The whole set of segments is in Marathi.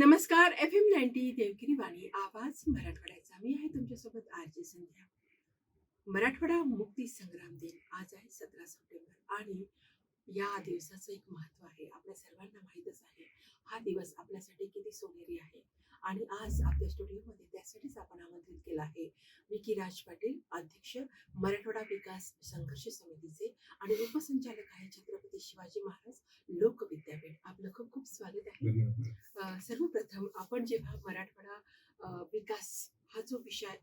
नमस्कार F M ninety Devagiri Vani आवाज मराठवाड्याचा. मी आहे तुमच्यासोबत आरजे संध्या. मराठवाडा मुक्ती संग्राम दिन आज आहे सतरा सप्टेंबर आणि या दिवसाचं एक महत्त्व आहे. आपल्या सर्वांना माहीतच आहे हा दिवस आपल्यासाठी किती सोनेरी आहे आणि आज आपल्या स्टुडिओमध्ये त्यासाठीच आपण आमंत्रित केलं आहे विकी राज पाटील अध्यक्ष मराठवाडा विकास संघर्ष समितीचे आणि उपसंचालक आहे छत्रपती शिवाजी महाराज लोक विद्यापीठ. आपलं खूप खूप स्वागत आहे. सर्वप्रथम आपण जेव्हा मराठवाडा विकास हा जो विषय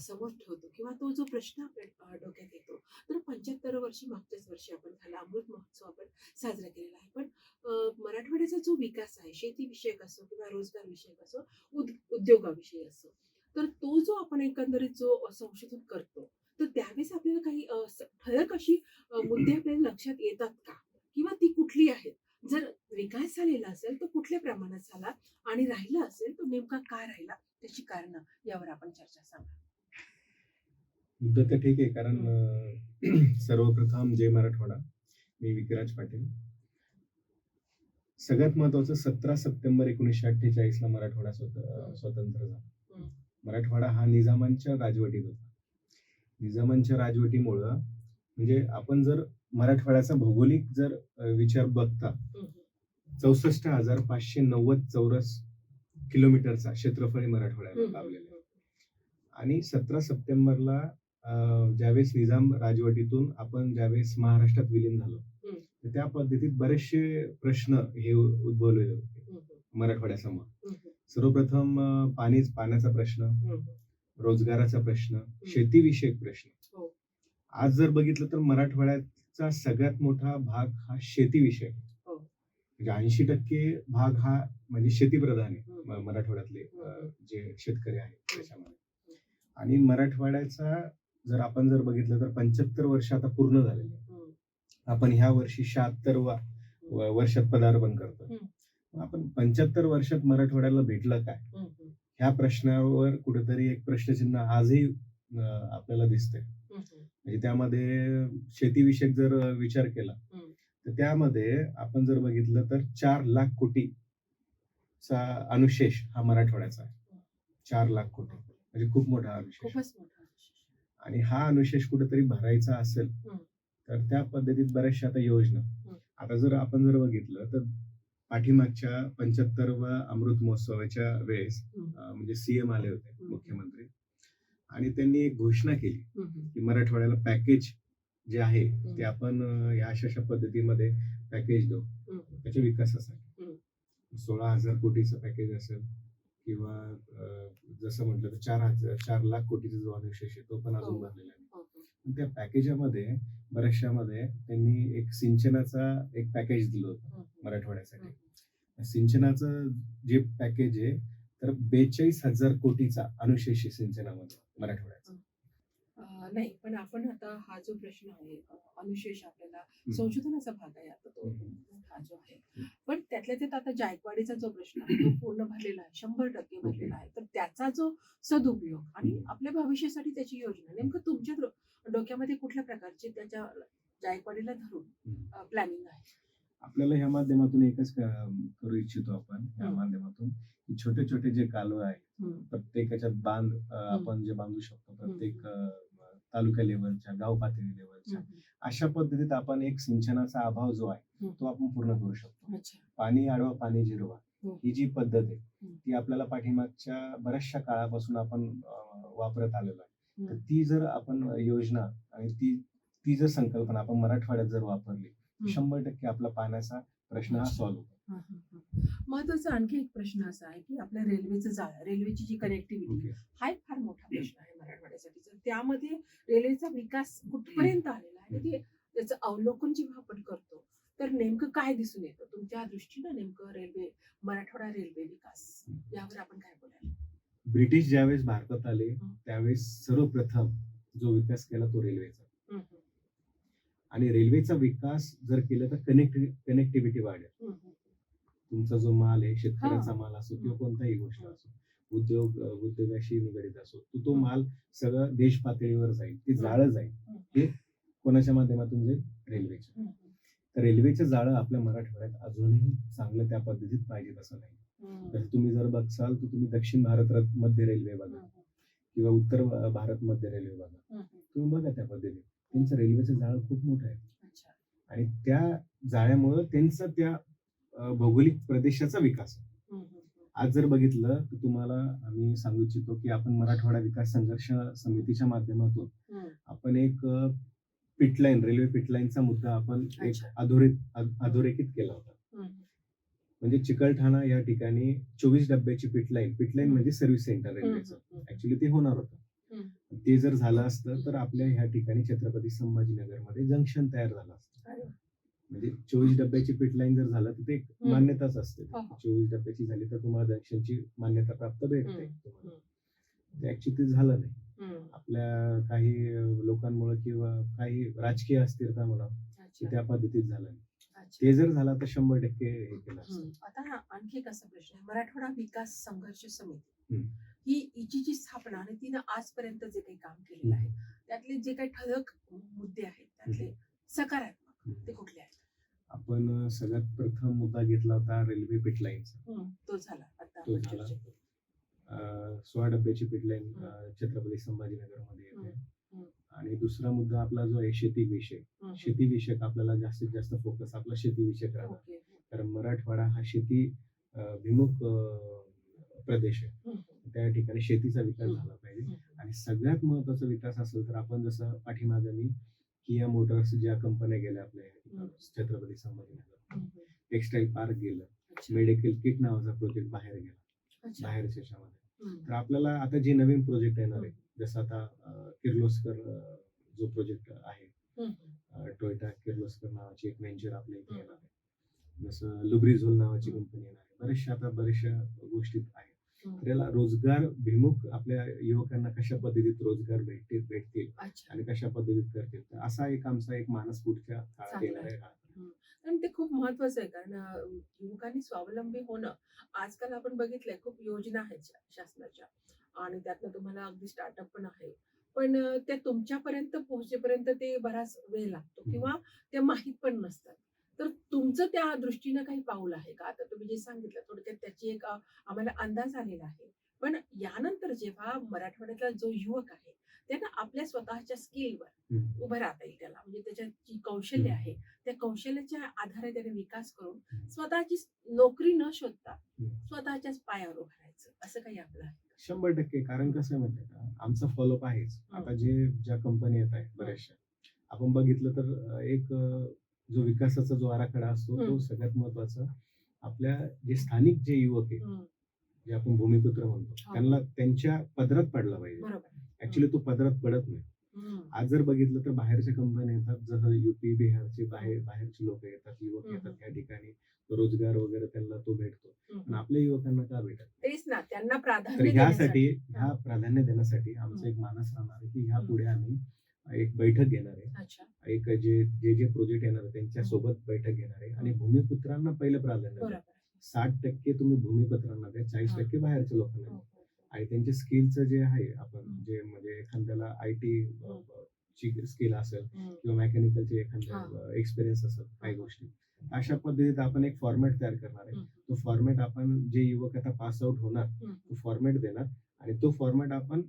समोर ठेवतो किंवा तो जो प्रश्न आपल्या डोक्यात येतो तर पंच्याहत्तर वर्षी मागच्याच वर्षी आपण झाला अमृत महोत्सव आपण साजरा केलेला आहे. पण मराठवाड्याचा जो विकास आहे शेती विषयक असो किंवा रोजगार विषयक असो उद उद्योगाविषयी असो तर तो जो आपण एकंदरीत जो संशोधन करतो तर त्यावेळेस आपल्याला काही ठळक अशी मुद्दे आपल्याला लक्षात येतात का? किंवा ती कुठली आहेत? विकास झालेला असेल तर कुठल्या प्रमाणात झाला आणि राहिला असेल तर नेमका काय राहिला? त्याची कारण यावर आपण चर्चा सांगा. मुद्दा तर ठीक आहे कारण अं, सर्वप्रथम जय मराठवाडा. मी विकिराज पाटील. सगळ्यात महत्वाचं सतरा सप्टेंबर एकोणीसशे अठ्ठेचाळीस ला मराठवाडा स्वत- स्वतंत्र झाला. मराठवाडा हा निजामांच्या राजवटीत होता. निजामांच्या राजवटीमुळं म्हणजे आपण जर मराठवाड्याचा भौगोलिक जर विचार बघता चौसष्ट हजार पाचशे नव्वद चौरस किलोमीटरचा क्षेत्रफळ हे मराठवाड्याला लाभलेलं आहे. आणि सतरा सप्टेंबरला ज्यावेळेस निजाम राजवटीतून आपण ज्यावेळेस महाराष्ट्रात विलीन झालो त्या पद्धतीत बरेचसे प्रश्न हे उद्भवलेले होते मराठवाड्यासमोर. सर्वप्रथम पाणी पाण्याचा प्रश्न रोजगाराचा प्रश्न शेतीविषयक प्रश्न. हो. आज जर बघितलं तर मराठवाड्याचा सगळ्यात मोठा भाग हा शेतीविषयक आहे. म्हणजे ऐंशी टक्के भाग हा म्हणजे शेतीप्रधान आहे मराठवाड्यातले जे शेतकरी आहेत त्याच्यामध्ये. आणि मराठवाड्याचा जर आपण जर बघितलं तर पंच्याहत्तर वर्ष आता पूर्ण झालेले. आपण ह्या वर्षी शहात्तर वर्षात पदार्पण करतो आपण पंच्याहत्तर वर्षात मराठवाड्याला भेटलं काय? ह्या प्रश्नावर कुठेतरी एक प्रश्नचिन्ह आजही आपल्याला दिसतंय. म्हणजे त्यामध्ये शेतीविषयक जर विचार केला. तर त्यामध्ये आपण जर बघितलं तर चार लाख कोटी चा अनुशेष हा मराठवाड्याचा आहे. चार लाख कोटी. म्हणजे खूप मोठा अनुशेष. आणि हा अनुशेष कुठेतरी भरायचा असेल. तर त्या पद्धतीत बऱ्याचशा आता योजना. आता जर आपण जर बघितलं तर पाठीमागच्या पंच्याहत्तरवा अमृत महोत्सवाच्या वेळेस म्हणजे सीएम आले होते. मुख्यमंत्री. आणि त्यांनी एक घोषणा केली की मराठवाड्याला पॅकेज जे आहे ते आपण या अशा अशा पद्धतीमध्ये पॅकेज देऊ. त्याच्या विकासासाठी. सोळा हजार कोटीचं पॅकेज असेल किंवा जसं म्हटलं तर चार हजार चार लाख कोटीचा जो अनुशेष आहे तो पण अजून हो. भरलेला नाही. पण त्या पॅकेजामध्ये बऱ्याचशामध्ये त्यांनी एक सिंचनाचा एक पॅकेज दिलं होतं मराठवाड्यासाठी. सिंचनाचं जे पॅकेज आहे तर बेचाळीस हजार कोटीचा अनुशेष आहे सिंचनामध्ये मराठवाड्याचा. नाही पण आपण आता हा जो प्रश्न आहे अनुशेष आपल्याला संशोधनाचा भाग आहे आता तो हा जो आहे. पण त्यातल्या त्यात आता जायकवाडीचा जो प्रश्न आहे तो पूर्ण भरलेला आहे शंभर टक्के भरलेला आहे. तर त्याचा जो सदुपयोग आणि आपल्या भविष्यासाठी त्याची योजना नेमकं तुमच्या डोक्यामध्ये कुठल्या प्रकारची त्याच्या जायकवाडीला धरून. प्लॅनिंग आहे? आपल्याला ह्या माध्यमातून एकच करू इच्छितो आपण या हम्म. माध्यमातून की छोटे छोटे जे कालवे आहेत हम्म. प्रत्येकाच्यात बांध आपण जे बांधू शकतो प्रत्येक तालुका लेवलच्या गाव पातळी लेवलच्या अशा पद्धतीत आपण एक सिंचनाचा अभाव जो आहे. तो आपण पूर्ण करू शकतो पाणी आडवा पाणी जिरवा हम्म. ही जी पद्धत आहे. ती आपल्याला पाठीमागच्या बऱ्याचशा काळापासून आपण वापरत आलेलो आहे तर. ती जर आपण योजना आणि ती ती जर संकल्पना आपण मराठवाड्यात जर वापरली शंभर टक्के आपला पाण्याचा प्रश्न हा सॉल्व्ह होतो हा, हा, हा. महत्त्वाचा आणखी एक प्रश्न असा आहे की आपल्या रेल्वेचं जाळं रेल्वेची जी कनेक्टिव्हिटी हा एक फार मोठा प्रश्न आहे तर त्यामध्ये रेल्वेचा विकास कुठपर्यंत आलेला आहे आणि ते त्याचं अवलोकन जेव्हा आपण करतो तर नेमकं काय दिसून येतं तुमच्या दृष्टीनं नेमकं रेल्वे मराठवाडा रेल्वे विकास यावर आपण काय बोलाल ब्रिटिश ज्यावेळेस भारतात आले. त्यावेळेस सर्वप्रथम जो विकास केला तो रेल्वेचा आणि रेल्वेचा विकास जर केला तर कनेक्ट कनेक्टिव्हिटी वाढेल. तुमचा जो माल आहे शेतकऱ्याचा. माल असो किंवा. कोणताही गोष्ट असो उद्योग उद्योगाशी निगडीत असो तो तो. माल सगळं देश पातळीवर जाईल ते. जाळं जाईल. हे. कोणाच्या माध्यमातून जाईल? रेल्वेच्या. तर रेल्वेचं जाळं आपल्या मराठवाड्यात अजूनही चांगलं त्या पद्धतीत पाहिजे असं नाही. जसं तुम्ही जर बघसाल तर तुम्ही दक्षिण भारत मध्य रेल्वे बघा किंवा उत्तर भारत मध्य रेल्वे बघा. तुम्ही बघा त्या पद्धतीने त्यांचं रेल्वेचं जाळं खूप मोठं आहे. आणि त्या जाळ्यामुळं त्यांचा त्या भौगोलिक प्रदेशाचा विकास आहे. हम्म, हम्म, हम्म. आज जर बघितलं तर तुम्हाला आम्ही सांगू इच्छितो की आपण मराठवाडा विकास संघर्ष समितीच्या माध्यमातून. आपण एक पिटलाईन रेल्वे पिटलाईनचा मुद्दा आपण एक अधोरेखित केला होता म्हणजे चिकलठाणा या ठिकाणी चोवीस डब्याची पिटलाईन पिटलाईन. म्हणजे सर्व्हिस सेंटर रेल्वेचं ऍक्च्युली ते होणार होतं. ते जर झालं असतं तर आपल्या ह्या ठिकाणी छत्रपती संभाजीनगरमध्ये जंक्शन तयार झालं असतं. म्हणजे चोवीस डब्याची पिटलाईन जर झालं तर ते. मान्यताच असते हो, हो. चोवीस डब्याची झाली तर तुम्हाला जंक्शनची मान्यता प्राप्त भेटते. ते ऍक्च्युली ते झालं नाही. आपल्या काही लोकांमुळे किंवा काही राजकीय अस्थिरता म्हणा. त्या पद्धतीत झालं नाही. ते जर झालं तर शंभर टक्के हे केलं. आता हा आणखी एक असा प्रश्न आहे मराठवाडा विकास संघर्ष समिती. ही हिची जी स्थापना आणि तिनं आजपर्यंत जे काही काम केलेलं आहे त्यातले जे काही ठळक मुद्दे आहेत त्यातले सकारात्मक ते कुठले आहेत आपण सगळ्यात प्रथम मुद्दा घेतला होता रेल्वे पिटलाईनचा तो झाला तो झाला. सोळा डब्याची पिटलाईन छत्रपती संभाजीनगरमध्ये हम्म. येते. आणि दुसरा मुद्दा आपला जो आहे शेती विषय हम्म. शेती विषयक आपल्याला जास्तीत जास्त फोकस आपला शेती विषयक राहणार. कारण मराठवाडा हा शेती अं, प्रदेश आहे. त्या ठिकाणी शेतीचा विकास. झाला पाहिजे. आणि सगळ्यात महत्त्वाचा विकास असेल तर आपण जसं पाठीमागे मी किया मोटर्स ज्या कंपन्या गेल्या आपल्या. छत्रपती संभाजीनगर. टेक्सटाईल पार्क गेलं. मेडिकल किट नावाचा प्रोजेक्ट बाहेर गेला. बाहेरच्या देशामध्ये. तर आपल्याला आता जे नवीन प्रोजेक्ट येणार आहे जसं आता किर्लोस्कर जो प्रोजेक्ट आहे. टोयोटा किर्लोस्कर नावाची एक व्हेंचर आपल्या इथे. येणार आहे जसं लुब्रिझोल नावाची. कंपनी येणार आहे बऱ्याचशा आता बऱ्याचशा गोष्टी आहेत हम्म. तर याला रोजगार भिमुख आपल्या युवकांना कशा पद्धतीत रोजगार भेटतील भेटतील आणि कशा पद्धतीत करतील? तर असा एक आमचा एक मानस पुढच्या काळात येणार आहे. आणि ते खूप महत्वाचं आहे. कारण युवकांनी स्वावलंबी होणं आजकाल आपण बघितलंय खूप योजना आहेत शासनाच्या आणि त्यातनं तुम्हाला अगदी स्टार्टअप पण आहे. पण त्या तुमच्यापर्यंत पोहोचेपर्यंत ते बराच वेळ लागतो. किंवा ते माहीत पण नसतात. तर तुमचं त्या दृष्टीनं काही पाऊल आहे का? आता तुम्ही जे सांगितलं थोडक्यात त्याची एक आम्हाला अंदाज आलेला आहे. पण यानंतर जेव्हा मराठवाड्यातला जो युवक आहे त्यांना आपल्या स्वतःच्या स्किलवर. उभं राहता येईल त्याला. म्हणजे त्याच्यात जी कौशल्य. आहे त्या कौशल्याच्या आधारे त्याने विकास करून. स्वतःची नोकरी न शोधता. स्वतःच्याच पायावर उभं राहायचं. असं काही आपलं आहे शंभर टक्के. कारण कसं माहितीये का? आमचा फॉलोअप आहेच. आता जे ज्या कंपनी येत आहेत बऱ्याचशा. आपण बघितलं तर एक जो विकासाचा जो आराखडा असतो तो. सगळ्यात महत्त्वाचा आपल्या जे स्थानिक जे युवक आहेत. जे आपण भूमिपुत्र म्हणतो हो. त्यांना त्यांच्या पदरात पडला पाहिजे ऍक्च्युली तो पदरात पडत नाही. आज जर बघितलं तर बाहेरच्या कंपन्या येतात जसं युपी बिहारचे बाहेर बाहेरचे लोक येतात युवक. येतात या ठिकाणी रोजगार वगैरे त्यांना तो भेटतो पण. आपल्या युवकांना का भेटत तेच ना त्यांना प्राधान्य ह्यासाठी देण्यासाठी. ह्या प्राधान्य देण्यासाठी आमचं. एक मानस राहणार की ह्या. पुढे आम्ही एक बैठक घेणार आहे एक जे जे जे प्रोजेक्ट येणार आहे त्यांच्यासोबत बैठक घेणार आहे आणि. भूमिपुत्रांना पहिलं प्राधान्य द्या. साठ टक्के तुम्ही भूमिपुत्रांना द्या चाळीस हा. टक्के बाहेरच्या लोकांना हो, द्या. हो, हो. आणि त्यांच्या स्किलचं जे आहे आपण. जे म्हणजे एखाद्याला आय टी. ची स्किल असेल. किंवा मेकॅनिकलचे एखाद्या एक्सपिरियन्स असेल काही गोष्टी अशा पद्धतीत आपण एक फॉर्मॅट तयार करणार आहे. तो फॉर्मॅट आपण जे युवक आता पास आउट होणार. तो फॉर्मॅट देणार आणि तो फॉर्मॅट आपण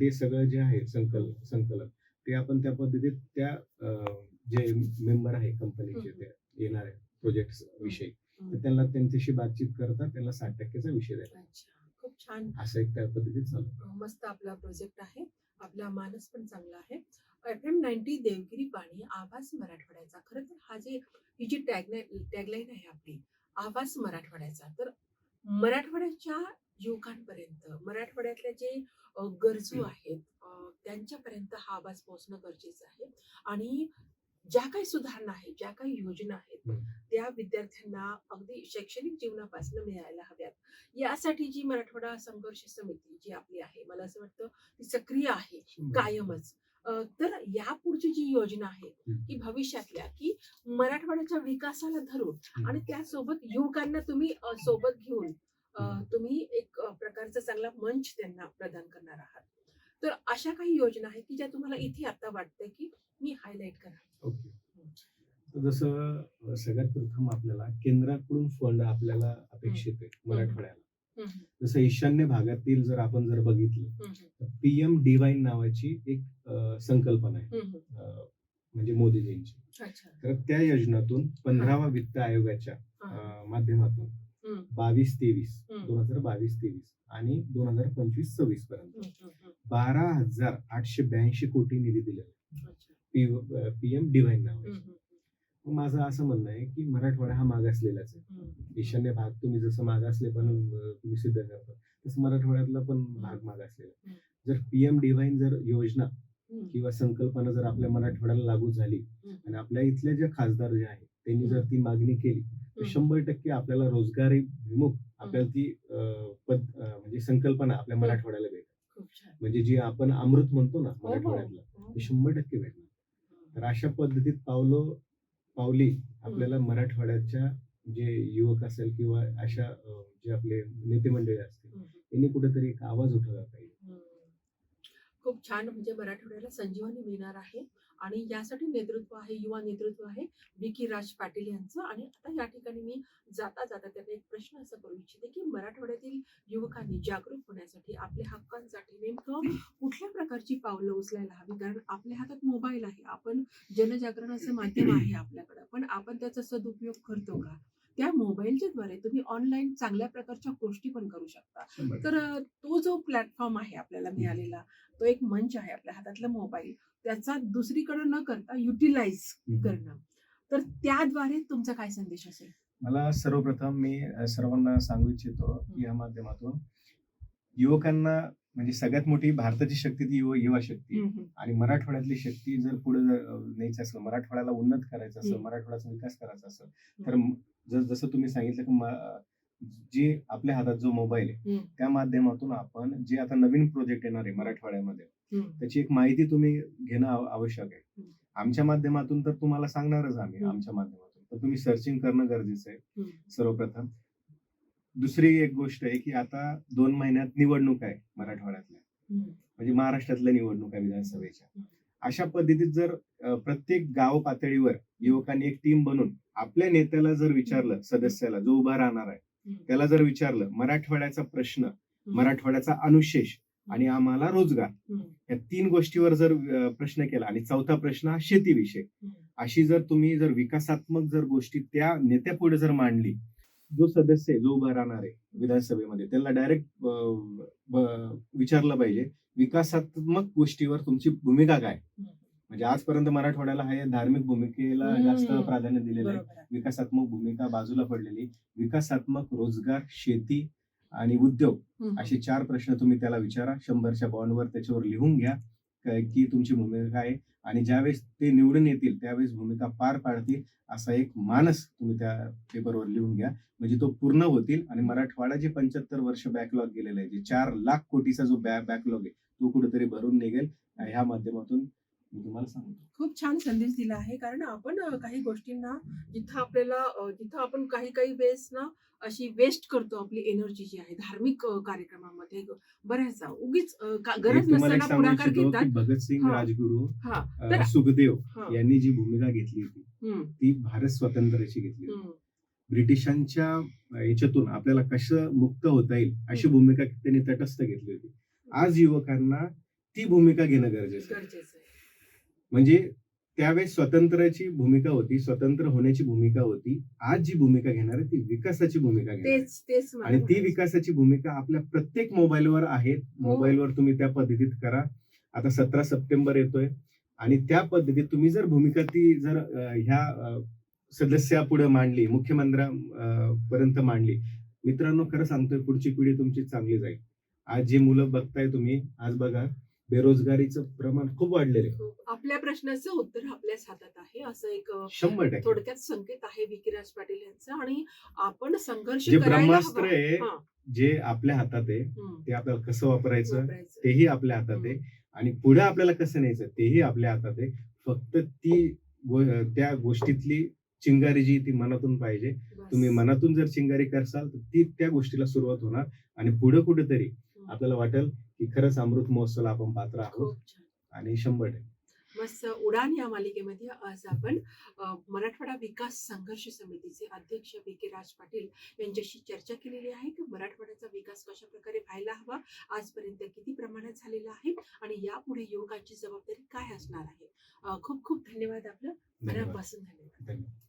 ते सगळं जे आहे संकल संकलन ते आपण त्या पद्धतीत त्या जे मेंबर आहे कंपनीचे. ते येणार आहे प्रोजेक्ट विषयी तर. त्यांना त्यांच्याशी बातचीत करता त्यांना साठ टक्केचा विषय द्यायचा अच्छा खूप छान. असं एक त्या पद्धतीत चालू. मस्त आपला प्रोजेक्ट आहे. आपला मानस पण चांगला आहे. एफ एम नाईन्टी देवगिरी पाणी आवाज मराठवाड्याचा. खरं तर हा जे ही जी टॅगलाईन टॅगलाईन आहे आपली आवाज मराठवाड्याचा. तर मराठवाड्याच्या युवकांपर्यंत मराठवाड्यातल्या जे गरजू आहेत त्यांच्यापर्यंत हा आवाज पोहोचणं गरजेचं आहे आणि ज्या काही सुधारणा आहेत ज्या काही योजना आहेत. त्या विद्यार्थ्यांना अगदी शैक्षणिक जीवनापासून मिळायला हव्यात यासाठी जी मराठवाडा संघर्ष समिती जी आपली आहे मला असं वाटतं ती सक्रिय आहे कायमच तर या पुढची जी योजना आहे. की भविष्यातल्या की मराठवाड्याच्या विकासाला धरून. आणि त्यासोबत युवकांना तुम्ही सोबत घेऊन. तुम्ही एक प्रकारचा चांगला मंच त्यांना प्रदान करणार आहात. तर अशा काही योजना आहेत की ज्या तुम्हाला इथे आता वाटतंय की मी हायलाईट करा ओके. जसं सगळ्यात प्रथम आपल्याला केंद्राकडून फंड आपल्याला अपेक्षित आहे मराठवाड्याला. जसं ईशान्य भागातील जर आपण जर बघितलं तर पीएम डिवाइन नावाची एक संकल्पना आहे. म्हणजे मोदीजींची. तर त्या योजनातून पंधरावा वित्त आयोगाच्या माध्यमातून बावीस तेवीस. दोन हजार बावीस तेवीस आणि दोन हजार पंचवीस सव्वीस पर्यंत. बारा हजार आठशे ब्याऐंशी कोटी निधी दिलेला अच्छा. पीएम डिवाइन हम्म, नावाची माझं असं म्हणणं आहे की मराठवाडा हा मागासलेलाच आहे. ईशान्य भाग तुम्ही जसं मागासले पण तुम्ही सिद्ध करता तसं मराठवाड्यातला पण भाग मागासलेला. जर पीएम डिवाइन जर योजना किंवा संकल्पना जर आपल्या मराठवाड्याला लागू झाली. आणि आपल्या इथल्या ज्या खासदार जे आहेत त्यांनी जर ती मागणी केली. शंभर टक्के आपल्याला रोजगारी विमुख आपल्याला ती पद म्हणजे संकल्पना आपल्या. मराठवाड्याला छान म्हणजे जी आपण अमृत म्हणतो ना हो, हो. मराठवाड्यातलं हो. ते शंभर टक्के भेटणार तर अशा पद्धतीत पावलो पावली आपल्याला मराठवाड्याच्या जे युवक असेल किंवा अशा जे आपले नेते मंडळी असतील हम्म. यांनी कुठेतरी एक आवाज उठवला पाहिजे. खूप छान म्हणजे मराठवाड्याला संजीवनी मिळणार आहे. आणि यासाठी नेतृत्व आहे युवा नेतृत्व आहे विकी राज पाटील यांचं. आणि आता या ठिकाणी मी जाता जाता त्यांना एक प्रश्न असा करू इच्छिते की मराठवाड्यातील युवकांनी जागरूक होण्यासाठी आपल्या हक्कांसाठी नेमकं कुठल्या प्रकारची पावलं उचलायला हवी? कारण आपल्या हातात मोबाईल आहे. आपण जनजागरणाचं माध्यम आहे आपल्याकडं. पण आपण त्याचा सदुपयोग करतो का? त्या मोबाईलच्या द्वारे तुम्ही ऑनलाईन चांगल्या प्रकारच्या गोष्टी पण करू शकता. तर तो जो प्लॅटफॉर्म आहे आपल्याला मिळालेला तो एक मंच आहे आपल्या हातातला मोबाईल. त्याचा दुसरीकडे न करता युटिलाइज. करणं. तर त्याद्वारे तुमचा काय संदेश असेल? मला सर्वप्रथम मी सर्वांना सांगू इच्छितो या माध्यमातून युवकांना म्हणजे सगळ्यात मोठी भारताची शक्ती ती युवा शक्ती. आणि मराठवाड्यातली शक्ती जर पुढे न्यायची असेल मराठवाड्याला उन्नत करायचं असेल. मराठवाड्याचा विकास करायचा असेल तर जसं तुम्ही सांगितलं की जे आपल्या हातात जो मोबाईल आहे. त्या माध्यमातून आपण जे आता नवीन प्रोजेक्ट येणार आहे मराठवाड्यामध्ये. त्याची एक माहिती तुम्ही घेणं आव- आवश्यक आहे. आमच्या माध्यमातून तर तुम्हाला सांगणारच आम्ही. आमच्या माध्यमातून तर तुम्ही सर्चिंग करणं गरजेचं आहे. सर्वप्रथम दुसरी एक गोष्ट आहे की आता दोन महिन्यात निवडणूक आहे मराठवाड्यातल्या. म्हणजे महाराष्ट्रातल्या निवडणूक आहे विधानसभेच्या. अशा पद्धतीत जर प्रत्येक गाव पातळीवर युवकांनी एक टीम बनवून आपल्या नेत्याला जर विचारलं सदस्याला जो उभा राहणार आहे. त्याला जर विचारलं मराठवाड्याचा प्रश्न मराठवाड्याचा अनुशेष आणि आम्हाला रोजगार. या तीन गोष्टीवर जर प्रश्न केला आणि चौथा प्रश्न हा शेतीविषयी हम्म. अशी जर तुम्ही जर विकासात्मक जर गोष्टी त्या नेत्यापुढे जर मांडली जो सदस्य आहे जो उभा राहणार आहे विधानसभेमध्ये त्याला डायरेक्ट विचारलं पाहिजे विकासात्मक गोष्टीवर तुमची भूमिका काय. म्हणजे आजपर्यंत मराठवाड्याला हे धार्मिक भूमिकेला. जास्त प्राधान्य दिलेलं आहे. विकासात्मक भूमिका बाजूला पडलेली विकासात्मक रोजगार शेती आणि उद्योग. असे चार प्रश्न तुम्ही त्याला विचारा शंभरच्या बॉन्डवर त्याच्यावर लिहून घ्या की तुमची भूमिका काय आहे. आणि ज्यावेळेस ते निवडून येतील त्यावेळेस भूमिका पार पाडतील असा एक मानस तुम्ही त्या पेपरवर लिहून घ्या. म्हणजे तो पूर्ण होतील आणि मराठवाडा जे पंच्याहत्तर वर्ष बॅकलॉग गेलेला आहे जे चार लाख कोटीचा जो बॅ बॅकलॉग आहे तो कुठेतरी भरून निघेल. ह्या माध्यमातून मी तुम्हाला सांगतो. खूप छान संदेश दिला आहे. कारण आपण काही गोष्टींना जिथं आपल्याला जिथं आपण काही काही वेळेस ना अशी वेस्ट करतो आपली एनर्जी जी आहे धार्मिक कार्यक्रमामध्ये बऱ्याचदा. उगीच गरज नसताना पुढाकार घेतात. भगतसिंग. राजगुरू सुखदेव. यांनी जी भूमिका घेतली होती ती भारत स्वातंत्र्याची घेतली होती. ब्रिटिशांच्या याच्यातून आपल्याला कसं मुक्त होता येईल अशी भूमिका त्यांनी तटस्थ घेतली होती. आज युवकांना ती भूमिका घेणं गरजेचं आहे. म्हणजे त्यावेळेस स्वतंत्राची भूमिका होती स्वतंत्र होण्याची भूमिका होती. आज जी भूमिका घेणार आहे ती विकासाची भूमिका घेणार आणि ती. विकासाची भूमिका आपल्या प्रत्येक मोबाईलवर आहे हो. मोबाईलवर तुम्ही त्या पद्धतीत करा. आता सतरा सप्टेंबर येतोय. आणि त्या पद्धतीत तुम्ही जर भूमिका ती जर ह्या सदस्यापुढे मांडली मुख्यमंत्र्या पर्यंत मांडली. मित्रांनो खरं सांगतोय पुढची पिढी तुमची चांगली जाईल. आज जे मुलं बघताय तुम्ही आज बघा बेरोजगारीचं प्रमाण खूप वाढलेलं आहे खूप. आपल्या प्रश्नाचं उत्तर आपल्याच हातात आहे असं एक शंभर टक्के थोडक्यात संकेत आहे विकिराज पाटील यांचा आणि आपण संघर्ष जे करायला ब्रह्मास्त्र हवं. आहे हा, जे आपल्या हातात आहे हम्म, ते आपल्याला कसं वापरायचं वापरायचं. तेही आपल्या हातात आहे आणि पुढे आपल्याला कसं न्यायचं तेही आपल्या हातात आहे फक्त ती गो- त्या गोष्टीतली चिंगारी जी ती मनातून पाहिजे बस. तुम्ही मनातून जर चिंगारी करसाल तर ती त्या गोष्टीला सुरुवात होणार आणि पुढे कुठेतरी. आपल्याला वाटेल की खरंच अमृत महोत्सवाला आपण पात्र आहोत. आणि शंभर टक्के. मस्त उडान या मालिकेमध्ये आज आपण मराठवाडा विकास संघर्ष समितीचे अध्यक्ष बी के राज पाटील यांच्याशी चर्चा केलेली आहे की मराठवाड्याचा विकास कशा प्रकारे व्हायला हवा आजपर्यंत किती प्रमाणात झालेला आहे आणि यापुढे युवकांची जबाबदारी काय असणार आहे. खूप खूप धन्यवाद आपलं. मनापासून धन्यवाद.